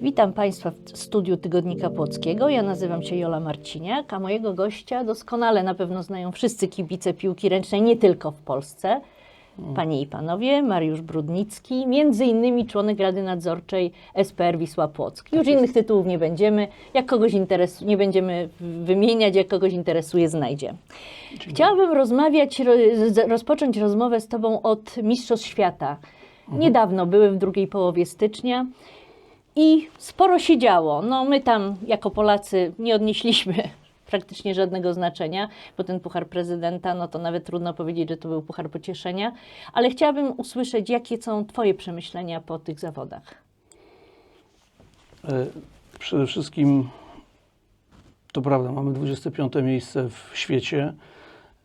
Witam Państwa w studiu Tygodnika Płockiego. Ja nazywam się Jola Marciniak, a mojego gościa doskonale na pewno znają wszyscy kibice piłki ręcznej, nie tylko w Polsce. Panie i Panowie, Mariusz Brudnicki, między innymi członek Rady Nadzorczej SPR Wisła Płock. Już innych tytułów nie będziemy, jak kogoś interesu, nie będziemy wymieniać, jak kogoś interesuje, znajdzie. Chciałabym rozmawiać, rozpocząć rozmowę z Tobą od Mistrzostw Świata. Niedawno były w drugiej połowie stycznia. I sporo się działo. No my tam jako Polacy nie odnieśliśmy praktycznie żadnego znaczenia, bo ten puchar prezydenta, no to nawet trudno powiedzieć, że to był puchar pocieszenia, ale chciałabym usłyszeć, jakie są Twoje przemyślenia po tych zawodach. E, Przede wszystkim to prawda, mamy 25 miejsce w świecie.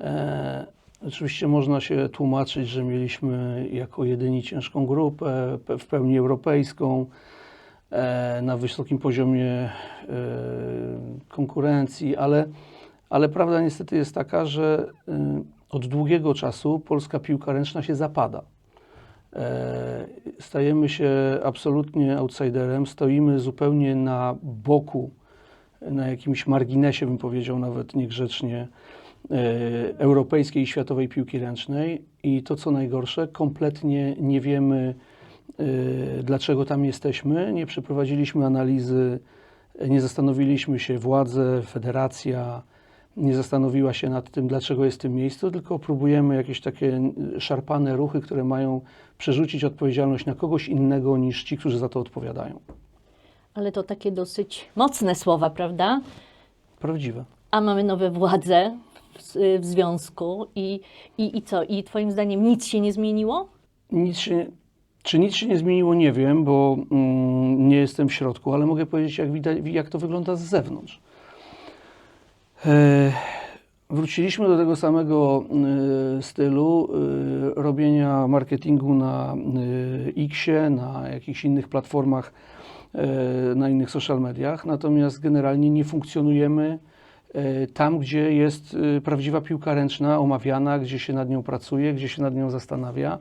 E, oczywiście można się tłumaczyć, że mieliśmy jako jedyni ciężką grupę, w pełni europejską, na wysokim poziomie e, konkurencji, ale, ale prawda niestety jest taka, że e, od długiego czasu polska piłka ręczna się zapada. E, Stajemy się absolutnie outsiderem, stoimy zupełnie na boku, na jakimś marginesie, bym powiedział nawet niegrzecznie, e, europejskiej i światowej piłki ręcznej. I to, co najgorsze, kompletnie nie wiemy, e, dlaczego tam jesteśmy. Nie przeprowadziliśmy analizy, nie zastanowiliśmy się, władze, federacja, nie zastanowiła się nad tym, dlaczego jest w tym miejscu, tylko próbujemy jakieś takie szarpane ruchy, które mają przerzucić odpowiedzialność na kogoś innego niż ci, którzy za to odpowiadają. Ale to takie dosyć mocne słowa, prawda? Prawdziwe. A mamy nowe władze w, w związku i, i, i co? I Twoim zdaniem nic się nie zmieniło? Nic się, czy nic się nie zmieniło, nie wiem, bo mm, nie jestem w środku, ale mogę powiedzieć, jak, widać, jak to wygląda z zewnątrz. E, wróciliśmy do tego samego e, stylu e, robienia marketingu na e, Xie, na jakichś innych platformach, na innych social mediach, natomiast generalnie nie funkcjonujemy tam, gdzie jest prawdziwa piłka ręczna omawiana, gdzie się nad nią pracuje, gdzie się nad nią zastanawia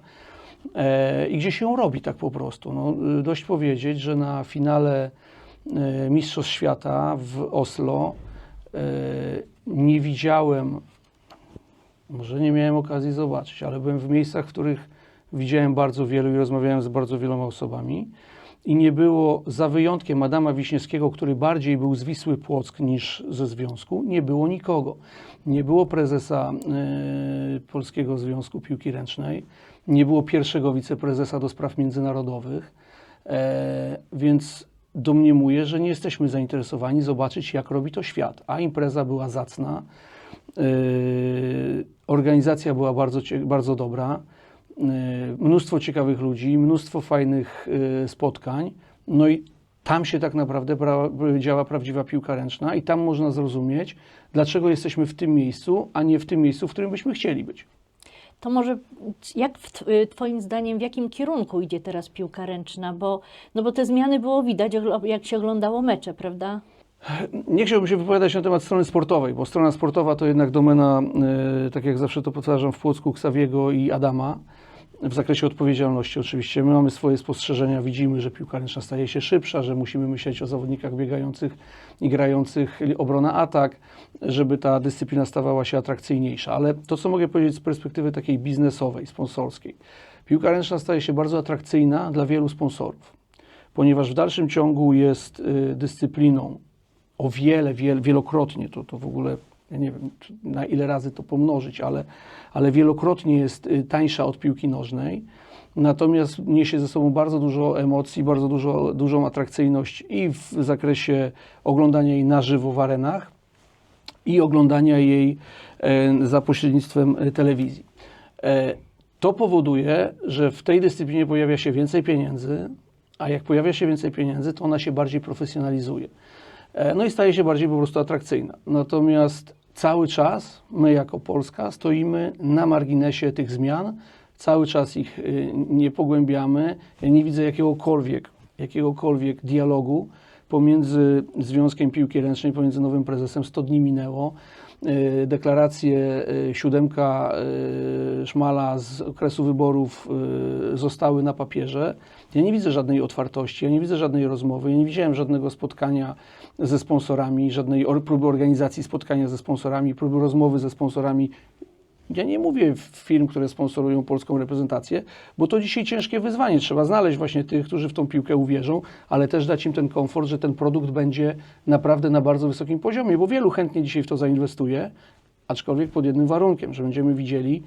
i gdzie się ją robi tak po prostu. No, y, dość powiedzieć, że na finale e, Mistrzostw Świata w Oslo e, nie widziałem, może nie miałem okazji zobaczyć, ale byłem w miejscach, w których widziałem bardzo wielu i rozmawiałem z bardzo wieloma osobami. I nie było, za wyjątkiem Adama Wiśniewskiego, który bardziej był z Wisły Płock niż ze związku, nie było nikogo. Nie było prezesa e, Polskiego Związku Piłki Ręcznej, nie było pierwszego wiceprezesa do spraw międzynarodowych, e, więc domniemuję, że nie jesteśmy zainteresowani zobaczyć, jak robi to świat. A impreza była zacna, e, organizacja była bardzo, bardzo dobra, mnóstwo ciekawych ludzi, mnóstwo fajnych e, spotkań. No i tam się tak naprawdę pra, działa prawdziwa piłka ręczna i tam można zrozumieć, dlaczego jesteśmy w tym miejscu, a nie w tym miejscu, w którym byśmy chcieli być. To może jak y, Twoim zdaniem, w jakim kierunku idzie teraz piłka ręczna? Bo, no bo te zmiany było widać, jak się oglądało mecze, prawda? Nie chciałbym się wypowiadać na temat strony sportowej, bo strona sportowa to jednak domena, tak jak zawsze to powtarzam, w Płocku Ksawiego i Adama. W zakresie odpowiedzialności oczywiście. My mamy swoje spostrzeżenia, widzimy, że piłka ręczna staje się szybsza, że musimy myśleć o zawodnikach biegających i grających obrona-atak, żeby ta dyscyplina stawała się atrakcyjniejsza. Ale to, co mogę powiedzieć z perspektywy takiej biznesowej, sponsorskiej. Piłka ręczna staje się bardzo atrakcyjna dla wielu sponsorów, ponieważ w dalszym ciągu jest y, dyscypliną o wiele, wiele wielokrotnie, to, to w ogóle, ja nie wiem na ile razy to pomnożyć, ale, ale wielokrotnie jest y, tańsza od piłki nożnej. Natomiast niesie ze sobą bardzo dużo emocji, bardzo dużo, dużą atrakcyjność i w zakresie oglądania jej na żywo w arenach, i oglądania jej e, za pośrednictwem e, telewizji. E, To powoduje, że w tej dyscyplinie pojawia się więcej pieniędzy, a jak pojawia się więcej pieniędzy, to ona się bardziej profesjonalizuje. E, No i staje się bardziej po prostu atrakcyjna. Natomiast cały czas my jako Polska stoimy na marginesie tych zmian, cały czas ich y, nie pogłębiamy. Ja nie widzę jakiegokolwiek, jakiegokolwiek dialogu pomiędzy Związkiem Piłki Ręcznej, pomiędzy nowym prezesem. 100 dni minęło. y, deklaracje y, siódemka Szmala z okresu wyborów zostały na papierze. Ja nie widzę żadnej otwartości, ja nie widzę żadnej rozmowy, ja nie widziałem żadnego spotkania ze sponsorami, żadnej próby organizacji spotkania ze sponsorami, próby rozmowy ze sponsorami. Ja nie mówię firm, które sponsorują polską reprezentację, bo to dzisiaj ciężkie wyzwanie. Trzeba znaleźć właśnie tych, którzy w tą piłkę uwierzą, ale też dać im ten komfort, że ten produkt będzie naprawdę na bardzo wysokim poziomie, bo wielu chętnie dzisiaj w to zainwestuje, aczkolwiek pod jednym warunkiem, że będziemy widzieli,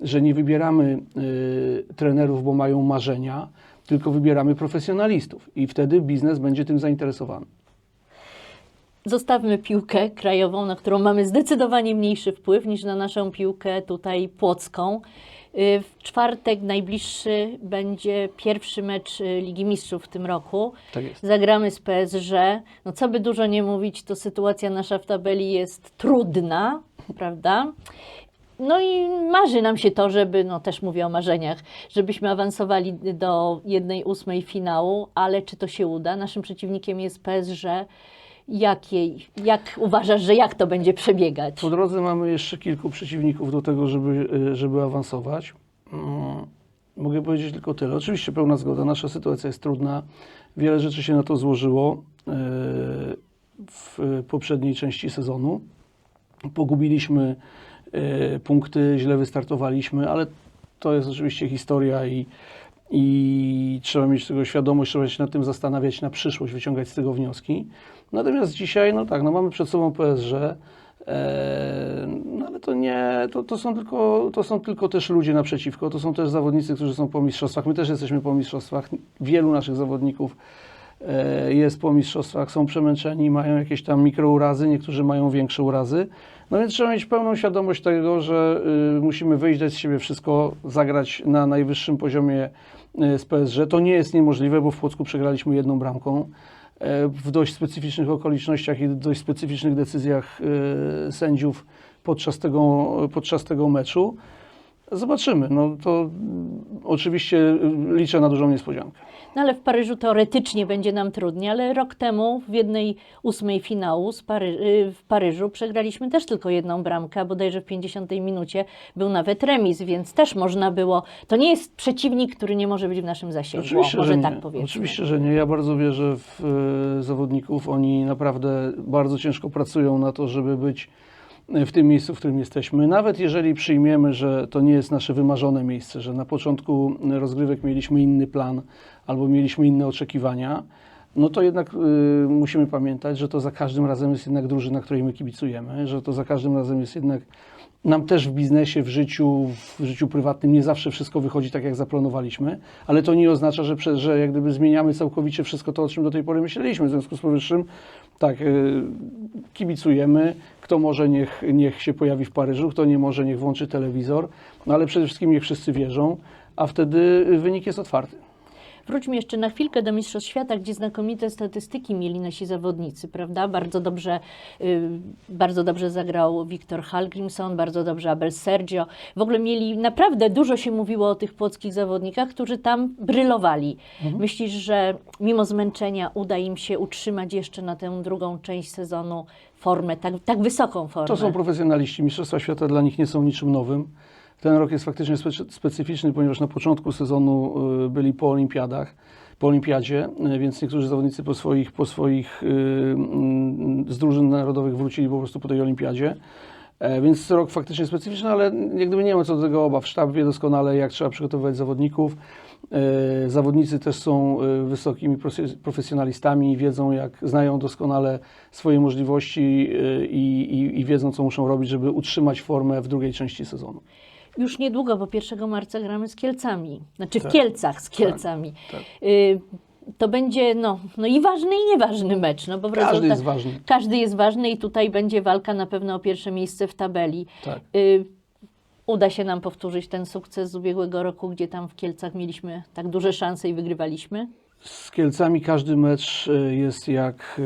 że nie wybieramy y, trenerów, bo mają marzenia, tylko wybieramy profesjonalistów i wtedy biznes będzie tym zainteresowany. Zostawmy piłkę krajową, na którą mamy zdecydowanie mniejszy wpływ niż na naszą piłkę tutaj płocką. Y, W czwartek najbliższy będzie pierwszy mecz y, Ligi Mistrzów w tym roku. Tak jest. Zagramy z PSG. No co by dużo nie mówić, to sytuacja nasza w tabeli jest trudna, prawda? No i marzy nam się to, żeby, no też mówię o marzeniach, żebyśmy awansowali do jednej ósmej finału, ale czy to się uda? Naszym przeciwnikiem jest PSG. Jakiej, jak uważasz, że jak to będzie przebiegać? Po drodze mamy jeszcze kilku przeciwników do tego, żeby, y, żeby awansować. Mm, Mogę powiedzieć tylko tyle. Oczywiście pełna zgoda, nasza sytuacja jest trudna. Wiele rzeczy się na to złożyło y, w poprzedniej części sezonu. Pogubiliśmy punkty, źle wystartowaliśmy, ale to jest oczywiście historia i, i trzeba mieć tego świadomość, trzeba się nad tym zastanawiać na przyszłość, wyciągać z tego wnioski. Natomiast dzisiaj, no tak, no mamy przed sobą PSG, e, no ale to nie, to, to, są tylko, to są tylko też ludzie naprzeciwko, to są też zawodnicy, którzy są po mistrzostwach, my też jesteśmy po mistrzostwach, wielu naszych zawodników e, jest po mistrzostwach, są przemęczeni, mają jakieś tam mikrourazy, niektórzy mają większe urazy. No więc trzeba mieć pełną świadomość tego, że y, musimy wyjść, z siebie wszystko, zagrać na najwyższym poziomie y, z PSG. To nie jest niemożliwe, bo w Płocku przegraliśmy jedną bramką e, w dość specyficznych okolicznościach i dość specyficznych decyzjach y, sędziów podczas tego, podczas tego meczu. Zobaczymy. No to mm, oczywiście liczę na dużą niespodziankę. No ale w Paryżu teoretycznie będzie nam trudniej, ale rok temu w jednej ósmej finału Pary- y, w Paryżu przegraliśmy też tylko jedną bramkę, bodajże w 50 minucie był nawet remis, więc też można było. To nie jest przeciwnik, który nie może być w naszym zasięgu. Oczywiście, może że nie. tak powiedzmy. Oczywiście, że nie. Ja bardzo wierzę w e, zawodników. Oni naprawdę bardzo ciężko pracują na to, żeby być w tym miejscu, w którym jesteśmy. Nawet jeżeli przyjmiemy, że to nie jest nasze wymarzone miejsce, że na początku rozgrywek mieliśmy inny plan albo mieliśmy inne oczekiwania, no to jednak y, musimy pamiętać, że to za każdym razem jest jednak drużyna, której my kibicujemy, że to za każdym razem jest jednak nam też w biznesie, w życiu, w życiu prywatnym nie zawsze wszystko wychodzi tak, jak zaplanowaliśmy, ale to nie oznacza, że, że jak gdyby zmieniamy całkowicie wszystko to, o czym do tej pory myśleliśmy. W związku z powyższym, tak, y, kibicujemy. Kto może, niech, niech się pojawi w Paryżu, kto nie może, niech włączy telewizor, no ale przede wszystkim niech wszyscy wierzą, a wtedy wynik jest otwarty. Wróćmy jeszcze na chwilkę do Mistrzostw Świata, gdzie znakomite statystyki mieli nasi zawodnicy, prawda? Bardzo dobrze, y, bardzo dobrze zagrał Wiktor Hallgrimsson, bardzo dobrze Abel Sergio. W ogóle mieli, naprawdę dużo się mówiło o tych płockich zawodnikach, którzy tam brylowali. Myślisz, że mimo zmęczenia uda im się utrzymać jeszcze na tę drugą część sezonu formę, tak, tak wysoką formę? To są profesjonaliści. Mistrzostwa Świata dla nich nie są niczym nowym. Ten rok jest faktycznie specy- specyficzny, ponieważ na początku sezonu y, byli po olimpiadach, po olimpiadzie, y, więc niektórzy zawodnicy po swoich, po swoich y, mm, z drużyn narodowych wrócili po prostu po tej olimpiadzie. E, Więc rok faktycznie specyficzny, ale jak gdyby nie ma co do tego obaw. Sztab wie doskonale, jak trzeba przygotowywać zawodników. E, Zawodnicy też są wysokimi profe- profesjonalistami, wiedzą jak, znają doskonale swoje możliwości i, i, i wiedzą, co muszą robić, żeby utrzymać formę w drugiej części sezonu. Już niedługo, bo 1 marca gramy z Kielcami. Znaczy w Tak. Kielcach z Kielcami. tak. Y, to będzie no, no i ważny i nieważny mecz. No, bo Każdy rezultat- jest ważny. Każdy jest ważny i tutaj będzie walka na pewno o pierwsze miejsce w tabeli. Tak. Y, uda się nam powtórzyć ten sukces z ubiegłego roku, gdzie tam w Kielcach mieliśmy tak duże szanse i wygrywaliśmy. Z Kielcami każdy mecz e, jest jak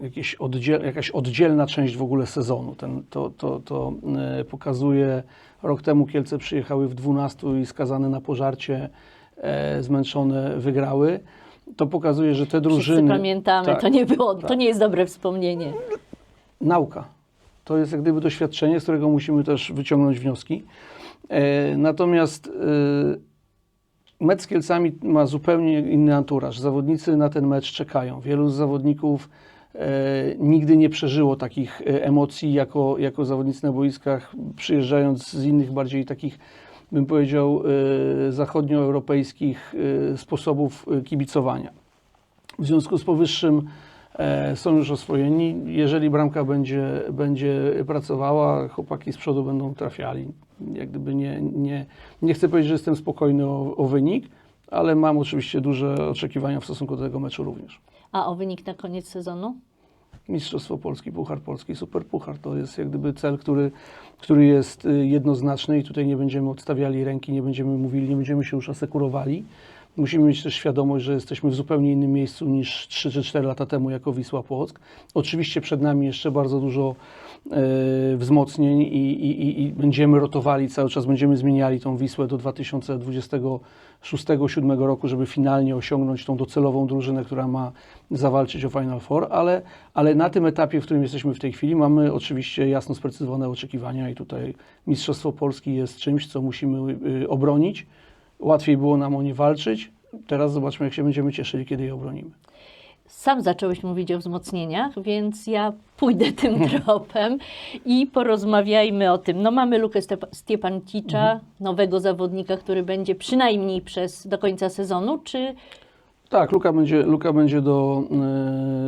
e, jakieś oddziel, jakaś oddzielna część w ogóle sezonu. Ten, to to, to e, pokazuje, rok temu Kielce przyjechały w 12 i skazane na pożarcie, e, zmęczone, wygrały. To pokazuje, że te Wszyscy drużyny... pamiętamy, tak, to nie było, to tak. nie jest dobre wspomnienie. Nauka. To jest jak gdyby doświadczenie, z którego musimy też wyciągnąć wnioski. E, Natomiast e, mecz z Kielcami ma zupełnie inny anturaż. Zawodnicy na ten mecz czekają. Wielu z zawodników nigdy nie przeżyło takich e, emocji jako, jako zawodnicy na boiskach, przyjeżdżając z innych bardziej takich, bym powiedział, e, zachodnioeuropejskich e, sposobów e, kibicowania. W związku z powyższym e, są już oswojeni. Jeżeli bramka będzie, będzie pracowała, chłopaki z przodu będą trafiali. Jak gdyby nie, nie, nie chcę powiedzieć, że jestem spokojny o, o wynik, ale mam oczywiście duże oczekiwania w stosunku do tego meczu również. A o wynik na koniec sezonu? Mistrzostwo Polski, Puchar Polski, Super Puchar to jest jak gdyby cel, który, który jest y, jednoznaczny i tutaj nie będziemy odstawiali ręki, nie będziemy mówili, nie będziemy się już asekurowali. Musimy mieć też świadomość, że jesteśmy w zupełnie innym miejscu niż 3 czy 4 lata temu jako Wisła Płock. Oczywiście przed nami jeszcze bardzo dużo wzmocnień i, i, i, i będziemy rotowali cały czas, będziemy zmieniali tą Wisłę do 2026-2027 roku, żeby finalnie osiągnąć tą docelową drużynę, która ma zawalczyć o Final Four, ale, ale na tym etapie, w którym jesteśmy w tej chwili, mamy oczywiście jasno sprecyzowane oczekiwania i tutaj Mistrzostwo Polski jest czymś, co musimy y, obronić. Łatwiej było nam o nie walczyć. Teraz zobaczmy, jak się będziemy cieszyli, kiedy je obronimy. Sam zacząłeś mówić o wzmocnieniach, więc ja pójdę tym tropem i porozmawiajmy o tym. No mamy Lukę Step- Stiepancicza, Mhm. nowego zawodnika, który będzie przynajmniej przez do końca sezonu, czy Tak, Luka będzie, Luka będzie do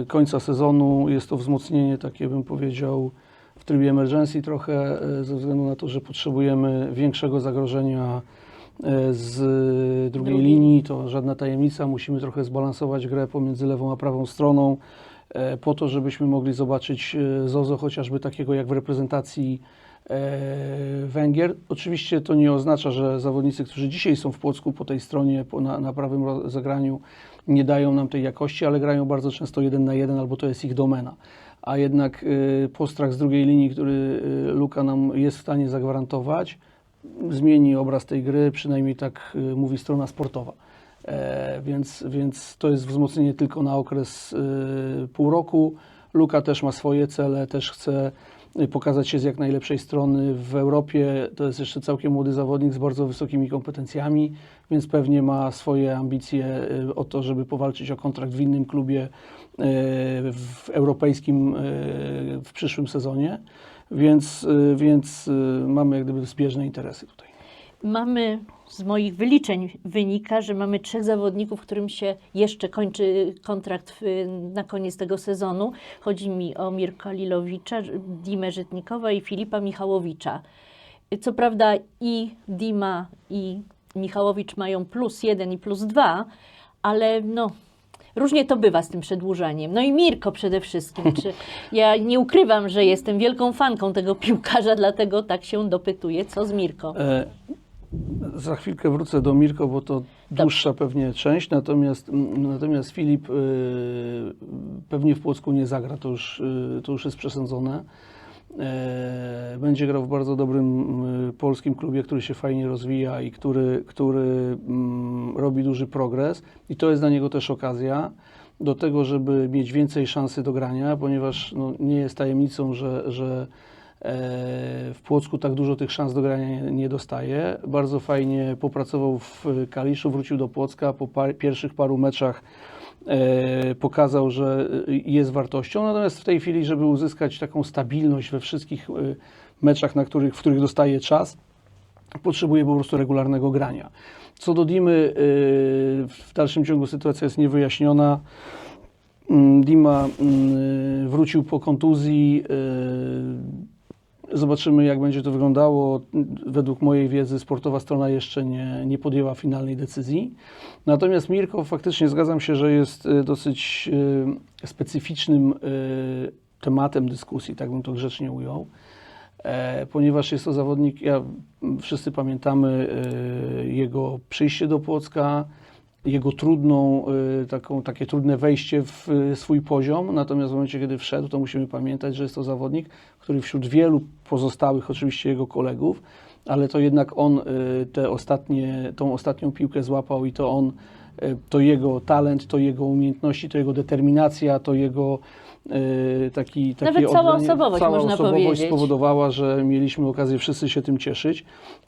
e, końca sezonu. Jest to wzmocnienie takie, bym powiedział, w trybie emergency trochę, e, ze względu na to, że potrzebujemy większego zagrożenia z drugiej linii. To żadna tajemnica. Musimy trochę zbalansować grę pomiędzy lewą a prawą stroną, e, po to, żebyśmy mogli zobaczyć e, Zozo chociażby takiego jak w reprezentacji e, Węgier. Oczywiście to nie oznacza, że zawodnicy, którzy dzisiaj są w Płocku po tej stronie, po, na, na prawym zagraniu, nie dają nam tej jakości, ale grają bardzo często jeden na jeden, albo to jest ich domena. A jednak y, postrach z drugiej linii, który y, Luka nam jest w stanie zagwarantować, zmieni obraz tej gry, przynajmniej tak y, mówi strona sportowa. E, więc, więc to jest wzmocnienie tylko na okres y, pół roku. Luka też ma swoje cele, też chce y, pokazać się z jak najlepszej strony w Europie. To jest jeszcze całkiem młody zawodnik z bardzo wysokimi kompetencjami, więc pewnie ma swoje ambicje o to, żeby powalczyć o kontrakt w innym klubie w europejskim w przyszłym sezonie. Więc, y, więc y, mamy jak gdyby zbieżne interesy tutaj. mamy z moich wyliczeń wynika, że mamy trzech zawodników, którym się jeszcze kończy kontrakt w, na koniec tego sezonu. Chodzi mi o Mirka Lilowicza, Dimę Żytnikowa i Filipa Michałowicza. Co prawda i Dima i Michałowicz mają plus jeden i plus dwa, ale no, różnie to bywa z tym przedłużaniem. No i Mirko przede wszystkim. Czy ja nie ukrywam, że jestem wielką fanką tego piłkarza, dlatego tak się dopytuję, co z Mirko. E, Za chwilkę wrócę do Mirko, bo to dłuższa pewnie część, natomiast, m, natomiast Filip y, pewnie w Płocku nie zagra, to już, y, to już jest przesądzone. E, Będzie grał w bardzo dobrym y, polskim klubie, który się fajnie rozwija i który, który mm, robi duży progres i to jest dla niego też okazja do tego, żeby mieć więcej szansy do grania, ponieważ no, nie jest tajemnicą, że, że e, w Płocku tak dużo tych szans do grania nie, dostaje. Bardzo fajnie popracował w Kaliszu, wrócił do Płocka po par, pierwszych paru meczach pokazał, że y, jest wartością, natomiast w tej chwili, żeby uzyskać taką stabilność we wszystkich y, meczach, na których, w których dostaje czas, potrzebuje po prostu regularnego grania. Co do Dimy, w dalszym ciągu sytuacja jest niewyjaśniona. Mm, Dima mm, wrócił po kontuzji. Zobaczymy, jak będzie to wyglądało. Według mojej wiedzy sportowa strona jeszcze nie, nie podjęła finalnej decyzji. Natomiast Mirko, faktycznie zgadzam się, że jest y, dosyć y, specyficznym y, tematem dyskusji, tak bym to grzecznie ujął e, ponieważ jest to zawodnik, ja, wszyscy pamiętamy e, jego przyjście do Płocka, jego trudną, e, taką, takie trudne wejście w e, swój poziom, natomiast w momencie, kiedy wszedł, to musimy pamiętać, że jest to zawodnik, który wśród wielu pozostałych, oczywiście jego kolegów, ale to jednak on e, te ostatnie, tą ostatnią piłkę złapał i to on to jego talent, to jego umiejętności, to jego determinacja, to jego taki, takie Nawet cała oddanie- osobowość, cała można osobowość powiedzieć. spowodowała, że mieliśmy okazję wszyscy się tym cieszyć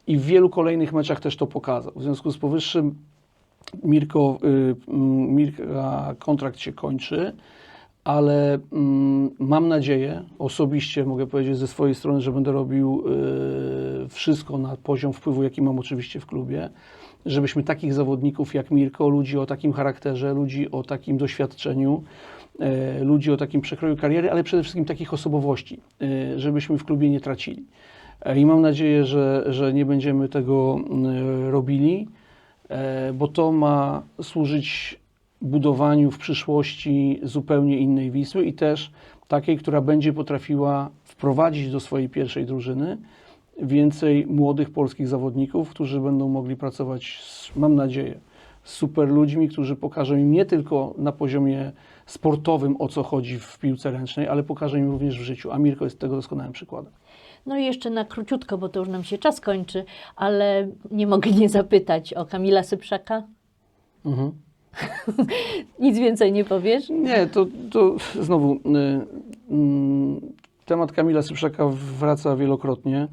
i w wielu kolejnych meczach też to pokazał. W związku z powyższym Mirko, y, mm, Mirka kontrakt się kończy, ale mm, mam nadzieję, osobiście mogę powiedzieć ze swojej strony, że będę robił y, wszystko na poziom wpływu, jaki mam oczywiście w klubie, żebyśmy takich zawodników jak Mirko, ludzi o takim charakterze, ludzi o takim doświadczeniu, e, ludzi o takim przekroju kariery, ale przede wszystkim takich osobowości, e, żebyśmy w klubie nie tracili. E, I mam nadzieję, że, że nie będziemy tego mm, robili, bo to ma służyć budowaniu w przyszłości zupełnie innej Wisły i też takiej, która będzie potrafiła wprowadzić do swojej pierwszej drużyny więcej młodych polskich zawodników, którzy będą mogli pracować, z, mam nadzieję, z super ludźmi, którzy pokażą im nie tylko na poziomie sportowym, o co chodzi w piłce ręcznej, ale pokażą im również w życiu. A Mirko jest tego doskonałym przykładem. No i jeszcze na króciutko, bo to już nam się czas kończy, ale nie mogę nie zapytać o Kamila Sypszaka. Mhm. Nic więcej nie powiesz? Nie, to, to znowu y, mm, temat Kamila Sypszaka wraca wielokrotnie.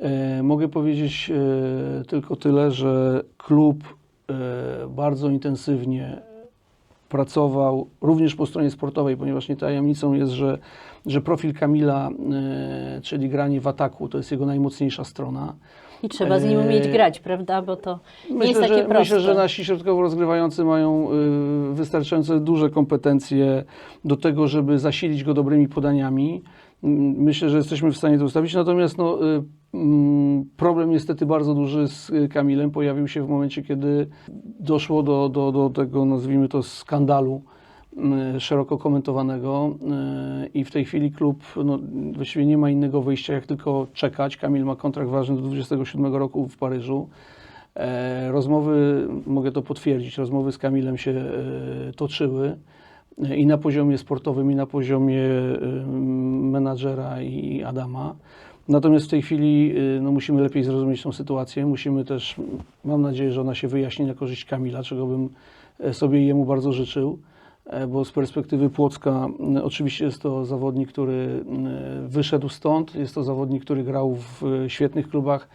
E, Mogę powiedzieć e, tylko tyle, że klub e, bardzo intensywnie pracował również po stronie sportowej, ponieważ nie tajemnicą jest, że, że profil Kamila, e, czyli granie w ataku, to jest jego najmocniejsza strona. I trzeba z nim umieć Eee, grać, prawda? Bo to nie Myślę, jest takie że, proste. myślę, że nasi środkowo rozgrywający mają y, wystarczająco duże kompetencje do tego, żeby zasilić go dobrymi podaniami. Myślę, że jesteśmy w stanie to ustawić. Natomiast no, problem niestety bardzo duży z y, Kamilem pojawił się w momencie, kiedy doszło do, do, do tego, nazwijmy to, skandalu y, szeroko komentowanego y, i w tej chwili klub no, właściwie nie ma innego wyjścia, jak tylko czekać. Kamil ma kontrakt ważny do 27 roku w Paryżu. E, Rozmowy, mogę to potwierdzić, rozmowy z Kamilem się toczyły i na poziomie sportowym, i na poziomie menadżera i Adama. Natomiast w tej chwili e, no, musimy lepiej zrozumieć tą sytuację. Musimy też, mam nadzieję, że ona się wyjaśni na korzyść Kamila, czego bym e, sobie jemu bardzo życzył. E, Bo z perspektywy Płocka oczywiście jest to zawodnik, który wyszedł stąd. Jest to zawodnik, który grał w e, świetnych klubach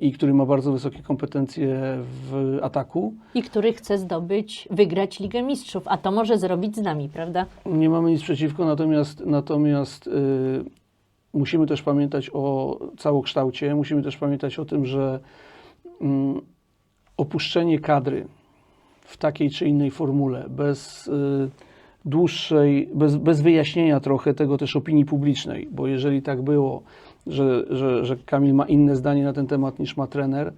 i który ma bardzo wysokie kompetencje w ataku. I który chce zdobyć, wygrać Ligę Mistrzów, a to może zrobić z nami, prawda? Nie mamy nic przeciwko, natomiast, natomiast y, musimy też pamiętać o całokształcie, musimy też pamiętać o tym, że mm, opuszczenie kadry w takiej czy innej formule, bez y, dłuższej, bez, bez wyjaśnienia trochę tego też opinii publicznej, bo jeżeli tak było, że, że, że Kamil ma inne zdanie na ten temat niż ma trener,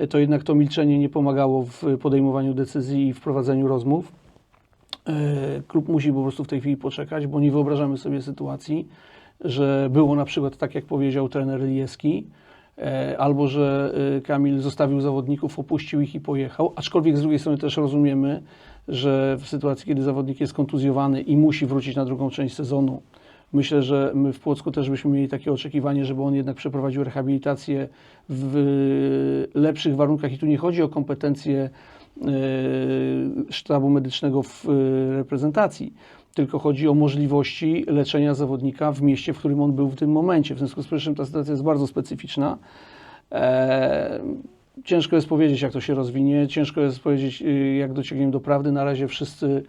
y, to jednak to milczenie nie pomagało w podejmowaniu decyzji i w prowadzeniu rozmów. E, Klub musi po prostu w tej chwili poczekać, bo nie wyobrażamy sobie sytuacji, że było na przykład tak, jak powiedział trener Lijewski, e, albo że e, Kamil zostawił zawodników, opuścił ich i pojechał. Aczkolwiek z drugiej strony też rozumiemy, że w sytuacji, kiedy zawodnik jest kontuzjowany i musi wrócić na drugą część sezonu, myślę, że my w Płocku też byśmy mieli takie oczekiwanie, żeby on jednak przeprowadził rehabilitację w lepszych warunkach. I tu nie chodzi o kompetencje e, sztabu medycznego w reprezentacji, tylko chodzi o możliwości leczenia zawodnika w mieście, w którym on był w tym momencie. W związku z powyższym ta sytuacja jest bardzo specyficzna. E, Ciężko jest powiedzieć, jak to się rozwinie, ciężko jest powiedzieć, y, jak dociągniemy do prawdy. Na razie wszyscy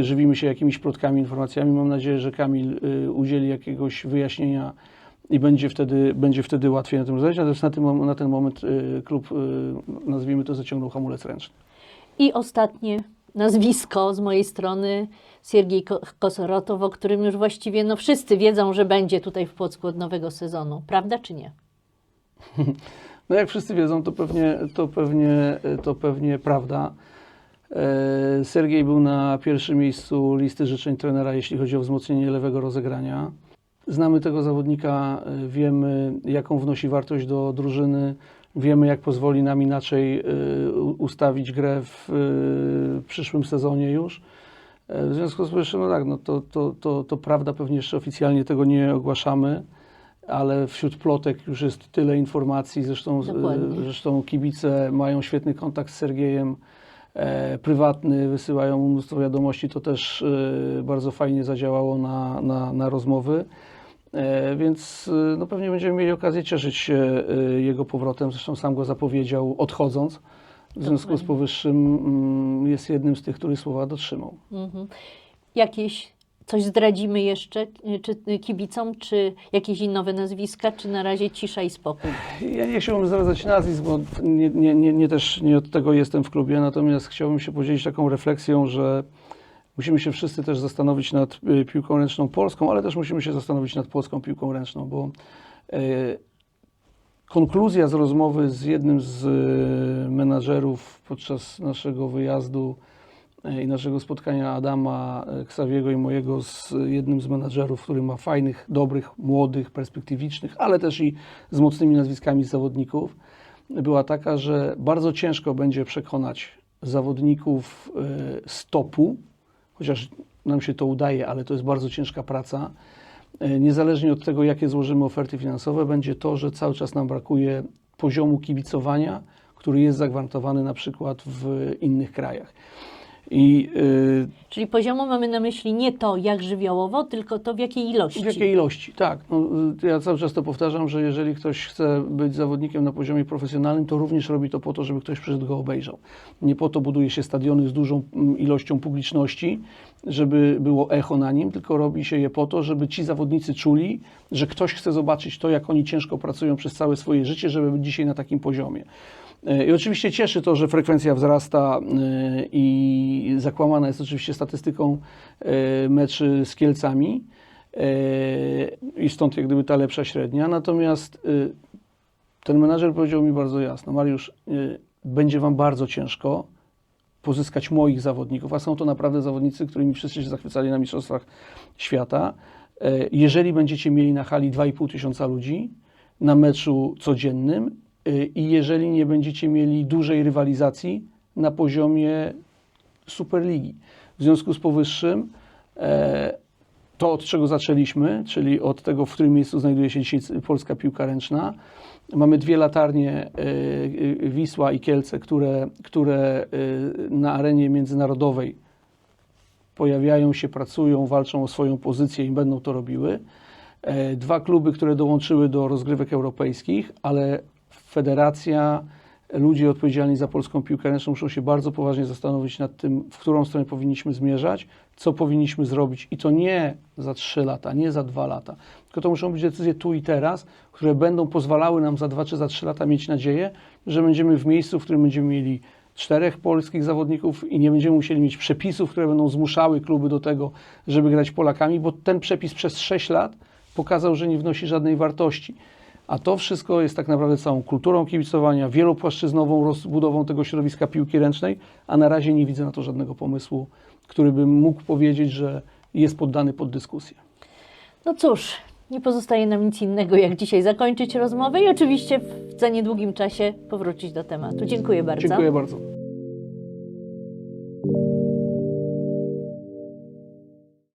żywimy się jakimiś plotkami, informacjami. Mam nadzieję, że Kamil y, udzieli jakiegoś wyjaśnienia i będzie wtedy, będzie wtedy łatwiej na tym rozmawiać. Natomiast na, tym, na ten moment y, klub, nazwijmy to, zaciągnął hamulec ręczny. I ostatnie nazwisko z mojej strony, Siergiej Ko- Kosorotow, o którym już właściwie no, wszyscy wiedzą, że będzie tutaj w Płocku od nowego sezonu. Prawda czy nie? No jak wszyscy wiedzą, to pewnie, to pewnie, to pewnie prawda. E, Sergiej był na pierwszym miejscu listy życzeń trenera, jeśli chodzi o wzmocnienie lewego rozegrania. Znamy tego zawodnika, e, wiemy jaką wnosi wartość do drużyny, wiemy jak pozwoli nam inaczej u- ustawić grę w e, przyszłym sezonie już. E, W związku z powyższym, no tak, no to, to, to, to prawda, pewnie jeszcze oficjalnie tego nie ogłaszamy, ale wśród plotek już jest tyle informacji, zresztą, Dokładnie. e, zresztą kibice mają świetny kontakt z Sergiejem. e, prywatny, wysyłają mu mnóstwo wiadomości, to też e, bardzo fajnie zadziałało na, na, na rozmowy. E, Więc e, no, pewnie będziemy mieli okazję cieszyć się e, jego powrotem. Zresztą sam go zapowiedział odchodząc. W związku z powyższym mm, jest jednym z tych, który słowa dotrzymał. Mhm. Jakieś coś zdradzimy jeszcze, czy kibicom, czy jakieś nowe nazwiska, czy na razie cisza i spokój? Ja nie chciałbym zdradzać nazwisk, bo nie, nie, nie, nie też nie od tego jestem w klubie, natomiast chciałbym się podzielić taką refleksją, że musimy się wszyscy też zastanowić nad y, piłką ręczną polską, ale też musimy się zastanowić nad polską piłką ręczną, bo e, konkluzja z rozmowy z jednym z y, menadżerów podczas naszego wyjazdu e, i naszego spotkania Adama e, Ksawiego i mojego z jednym z menadżerów, który ma fajnych, dobrych, młodych, perspektywicznych, ale też i z mocnymi nazwiskami zawodników, była taka, że bardzo ciężko będzie przekonać zawodników e, z topu, chociaż nam się to udaje, ale to jest bardzo ciężka praca. E, Niezależnie od tego, jakie złożymy oferty finansowe, będzie to, że cały czas nam brakuje poziomu kibicowania, który jest zagwarantowany na przykład w innych krajach. I y, Czyli poziomo mamy na myśli nie to, jak żywiołowo, tylko to, w jakiej ilości. w jakiej ilości? Tak. No, y, ja cały czas to powtarzam, że jeżeli ktoś chce być zawodnikiem na poziomie profesjonalnym, to również robi to po to, żeby ktoś przyszedł go obejrzał. Nie po to buduje się stadiony z dużą mm, ilością publiczności, żeby było echo na nim, tylko robi się je po to, żeby ci zawodnicy czuli, że ktoś chce zobaczyć to, jak oni ciężko pracują przez całe swoje życie, żeby być dzisiaj na takim poziomie. E, I oczywiście cieszy to, że frekwencja wzrasta e, i zakłamana jest oczywiście statystyką e, meczy z Kielcami i stąd jak gdyby ta lepsza średnia. Natomiast ten menadżer powiedział mi bardzo jasno, Mariusz, będzie Wam bardzo ciężko pozyskać moich zawodników, a są to naprawdę zawodnicy, którymi wszyscy się zachwycali na Mistrzostwach Świata. Jeżeli będziecie mieli na hali 2,5 tysiąca ludzi na meczu codziennym i jeżeli nie będziecie mieli dużej rywalizacji na poziomie Superligi. W związku z powyższym e, to, od czego zaczęliśmy, czyli od tego, w którym miejscu znajduje się dzisiaj polska piłka ręczna. Mamy dwie latarnie, e, e, Wisła i Kielce, które, które na arenie międzynarodowej pojawiają się, pracują, walczą o swoją pozycję i będą to robiły. Dwa kluby, które dołączyły do rozgrywek europejskich, ale federacja, ludzie odpowiedzialni za polską piłkę ręczną muszą się bardzo poważnie zastanowić nad tym, w którą stronę powinniśmy zmierzać, co powinniśmy zrobić i to nie za trzy lata, nie za dwa lata, tylko to muszą być decyzje tu i teraz, które będą pozwalały nam za dwa czy za trzy lata mieć nadzieję, że będziemy w miejscu, w którym będziemy mieli czterech polskich zawodników i nie będziemy musieli mieć przepisów, które będą zmuszały kluby do tego, żeby grać Polakami, bo ten przepis przez 6 lat pokazał, że nie wnosi żadnej wartości. A to wszystko jest tak naprawdę całą kulturą kibicowania, wielopłaszczyznową rozbudową tego środowiska piłki ręcznej, a na razie nie widzę na to żadnego pomysłu, który bym mógł powiedzieć, że jest poddany pod dyskusję. No cóż, nie pozostaje nam nic innego, jak dzisiaj zakończyć rozmowę i oczywiście w za niedługim czasie powrócić do tematu. Dziękuję bardzo. Dziękuję bardzo.